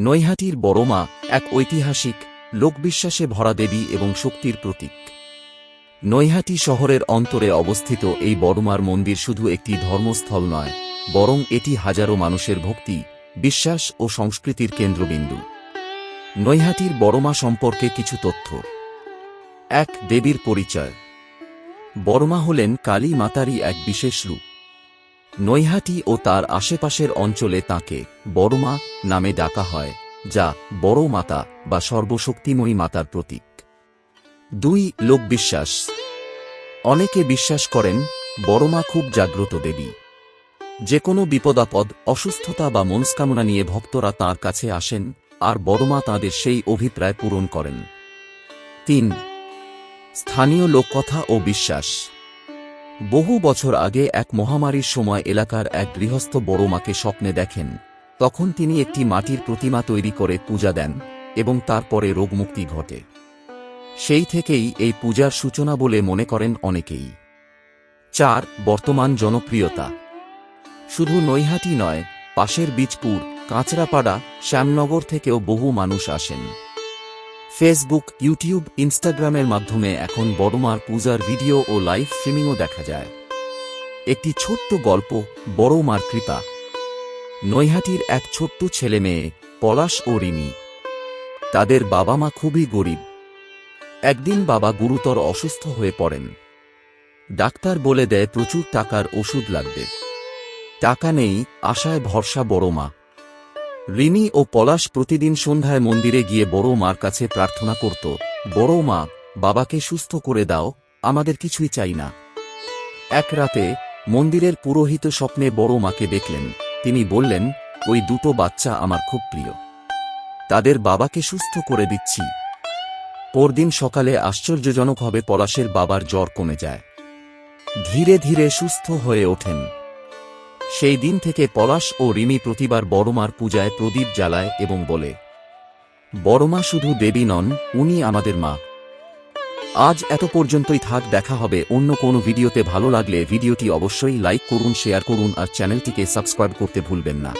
নৈহাটির বড়মা এক ঐতিহাসিক, লোকবিশ্বাসে ভরা দেবী এবং শক্তির প্রতীক। নৈহাটি শহরের অন্তরে অবস্থিত এই বড়মার মন্দির শুধু একটি ধর্মস্থল নয়, বরং এটি হাজারো মানুষের ভক্তি, বিশ্বাস ও সংস্কৃতির কেন্দ্রবিন্দু। নৈহাটির বড়মা সম্পর্কে কিছু তথ্য। এক, দেবীর পরিচয়। বড়মা হলেন কালী মাতারই এক বিশেষ রূপ। নৈহাটি ও তার আশেপাশের অঞ্চলে তাকে বড়মা নামে ডাকা হয়, যা বড় মাতা বা সর্বশক্তিময়ী মাতার প্রতীক। দুই লোকবিশ্বাস অনেকে বিশ্বাস করেন, বড়মা খুব জাগ্রত দেবী। যে কোনো বিপদাপদ অসুস্থতা বা মনস্কামনা নিয়ে ভক্তরা তার কাছে আসেন, আর বড়মা তাঁদের সেই অভিপ্রায় পূরণ করেন। তিন, স্থানীয় লোককথা ও বিশ্বাস। বহু বছর আগে এক মহামারীর সময় এলাকার এক গৃহস্থ বড়মাকে স্বপ্নে দেখেন। তখন তিনি একটি মাটির প্রতিমা তৈরি করে পূজা দেন এবং তারপরে রোগমুক্তি ঘটে। সেই থেকেই এই পূজার সূচনা বলে মনে করেন অনেকেই। চার, বর্তমান জনপ্রিয়তা। শুধু নৈহাটি নয়, পাশের বীজপুর, কাঁচরাপাড়া, শ্যামনগর থেকেও বহু মানুষ আসেন। ফেসবুক ইউটিউব ইনস্টাগ্রামের মাধ্যমে এখন বড়মার পূজার ভিডিও ও লাইভ স্ট্রিমিংও দেখা যায়। একটি ছোট্ট গল্প বড় মার কৃপা। নৈহাটির এক ছোট্ট ছেলে মেয়ে, পলাশ ও রিমি। তাদের বাবা মা খুবই গরিব। একদিন বাবা গুরুতর অসুস্থ হয়ে পড়েন। ডাক্তার বলে দেয়, প্রচুর টাকার ওষুধ লাগবে। টাকা নেই, আশায় ভরসা বড় মা রিমি ও পলাশ প্রতিদিন সন্ধ্যায় মন্দিরে গিয়ে বড় মার কাছে প্রার্থনা করত, বড় মা, বাবাকে সুস্থ করে দাও, আমাদের কিছুই চাই না। এক রাতে মন্দিরের পুরোহিত স্বপ্নে বড় মাকে দেখলেন। তিনি বললেন, ওই দুটো বাচ্চা আমার খুব প্রিয়। তাদের বাবাকে সুস্থ করে দিচ্ছি। পরদিন সকালে আশ্চর্যজনকভাবে পলাশের বাবার জ্বর কমে যায়। ধীরে ধীরে সুস্থ হয়ে ওঠেন। সেই দিন থেকে পলাশ ও রিমি প্রতিবার বড়মার পূজায় প্রদীপ জ্বালায় এবং বলে, বড়মা শুধু দেবী নন, উনি আমাদের মা। আজ এত পর্যন্তই থাক, দেখা হবে অন্য কোনো ভিডিওতে। ভালো লাগলে ভিডিওটি অবশ্যই লাইক করুন, শেয়ার করুন আর চ্যানেলটিকে সাবস্ক্রাইব করতে ভুলবেন না।